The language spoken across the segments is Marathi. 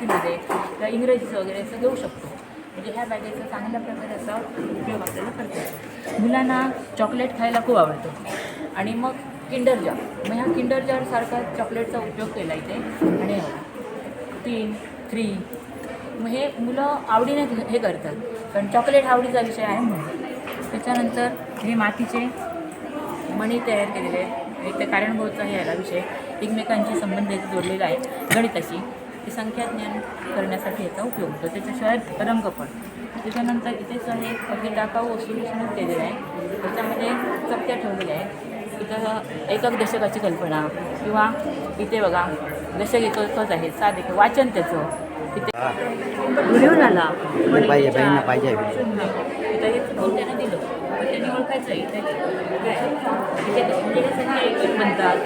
किंवा इंग्रजीचं वगैरे असं घेऊ शकतो. म्हणजे ह्या बॅगेचा चांगल्या प्रकारे असा उपयोग आपल्याला करता येतो. मुलांना चॉकलेट खायला खूप आवडतं. आणि मग किंडर जार मग ह्या किंडर जारसारखा चॉकलेटचा उपयोग केला इथे. आणि तीन थ्री मग हे मुलं आवडीने हे करतात. कारण चॉकलेट आवडीचा विषय आहे म्हणून. त्याच्यानंतर हे मातीचे मणी तयार केलेले आहेत. इथे कारणभूतचा हे याला विषय. एकमेकांशी संबंध इथे जोडलेला आहे. गणिताशी. ती संख्या ज्ञान करण्यासाठी याचा उपयोग होतो. त्याच्याशिवाय रंग पण. त्याच्यानंतर इथेच आहे अगदी टाकाऊ सोल्युशनच केलेलं आहे. त्याच्यामध्ये चपट्या ठेवलेल्या आहेत. इथं एकक दशकाची कल्पना किंवा इथे बघा दशक एककच आहे साध एक वाचन त्याचं. इथे व्हिडिओ झाला पाहिजे, हे त्यानं दिलं. त्यांनी ओळखायचं इथे. म्हणजे संख्या एकच बनतात.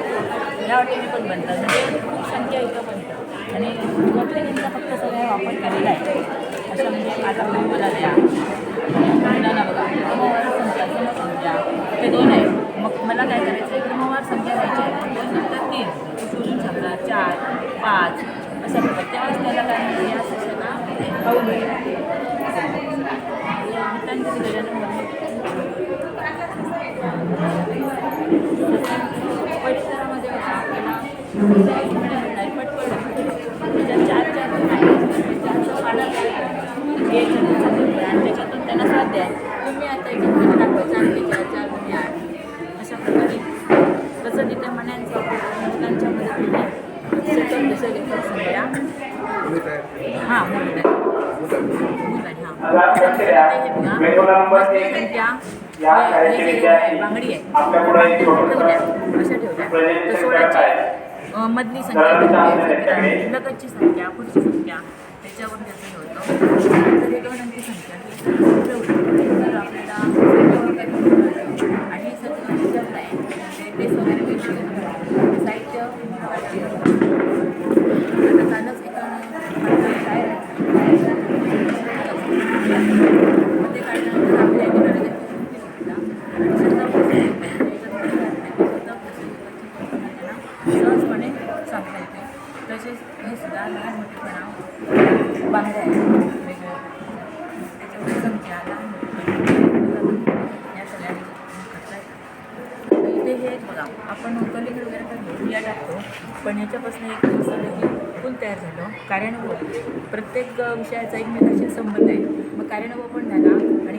या वाटेने पण बनतात. म्हणजे खूप संख्या इथं बनतात आणि कॉम्प्लिकेशनचा फक्त सगळा वापर केलेला आहे असं म्हणजे माझा पण मला द्या मुलांना बघा क्रमवार संख्या समसंख्या ते दोन आहे मग मला काय करायचं आहे क्रमवार संख्या घ्यायची आहे दोन नंतर तीन शोधून सांगा चार पाच असं बघा त्यावेळेस त्याला काय म्हणजे या शिक्षका खाऊ मिळेल मित्रांची गजानन परिसरामध्ये बघा आपल्याला एक मिळणार नाही पटपट त्याच्यात चार चार गुण आहेत चारचं पाडा हे याच्यातून आणि त्याच्यातून आहे. तुम्ही आता याच्यामध्ये दाखवायचं आणि चार चार गुन्हे आठ अशा प्रकारे तसं तिथे मण्यांचा मुलांच्या मदतीने सतत जसं संख्या हां मोठं आहे. हां. मधली संख्या बांगडी आहे. ठेवल्या अशा ठेवल्या. तर सोळाची मधली संख्या लगतची संख्या पुढची संख्या. त्याच्यावर त्याचं हे होतं. तर संख्या. तर आपल्याला आणि सगळं ह्याच्यात आहे ते वगैरे वेगवेगळे साहित्य आता कालच एका काय ते काढल्यानंतर आपल्या इथे करायचं आणि सहजपणे सांगता येते तसेच हे सुद्धा लहान मोठेपणा बांगड्या आहेत वेगवेगळ्या त्याच्यामध्ये समजा लहान मोठेपणा या सगळ्या करता येतात तर इथे हे एक बघा आपण कलिंगड वगैरे करतो बिया टाकतो पण ह्याच्यापासून एक नैसर्गिक पूल तयार झालो कार्यानुभव प्रत्येक विषयाचा एकमेकाशी संबंध आहे. मग कार्यानुभव हो पण झाला आणि